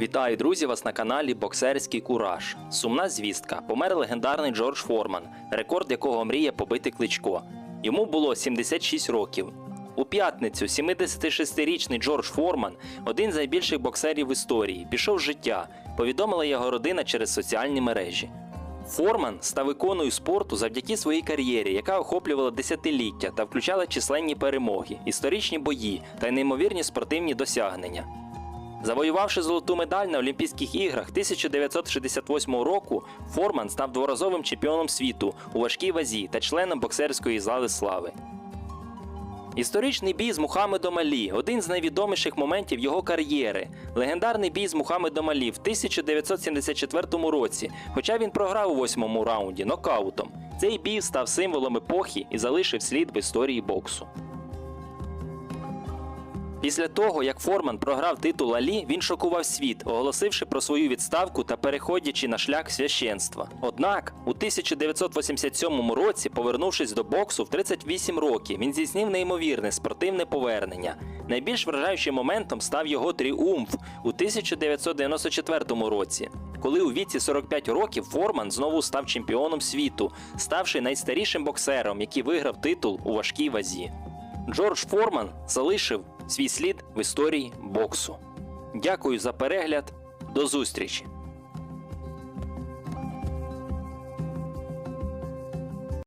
Вітаю, друзі, вас на каналі Боксерський Кураж. Сумна звістка. Помер легендарний Джордж Форман, рекорд якого мріє побити кличко. Йому було 76 років. У п'ятницю 76-річний Джордж Форман, один з найбільших боксерів в історії, пішов з життя, повідомила його родина через соціальні мережі. Форман став іконою спорту завдяки своїй кар'єрі, яка охоплювала десятиліття та включала численні перемоги, історичні бої та неймовірні спортивні досягнення. Завоювавши золоту медаль на Олімпійських іграх 1968 року, Форман став дворазовим чемпіоном світу у важкій вазі та членом боксерської зали слави. Історичний бій з Мухаммедом Алі один з найвідоміших моментів його кар'єри. Легендарний бій з Мухаммедом Алі в 1974 році, хоча він програв у восьмому раунді нокаутом. Цей бій став символом епохи і залишив слід в історії боксу. Після того, як Форман програв титул Алі, він шокував світ, оголосивши про свою відставку та переходячи на шлях священства. Однак, у 1987 році, повернувшись до боксу в 38 років, він здійснив неймовірне спортивне повернення. Найбільш вражаючим моментом став його тріумф у 1994 році, коли у віці 45 років Форман знову став чемпіоном світу, ставши найстарішим боксером, який виграв титул у важкій вазі. Джордж Форман залишив свій слід в історії боксу. Дякую за перегляд. До зустрічі!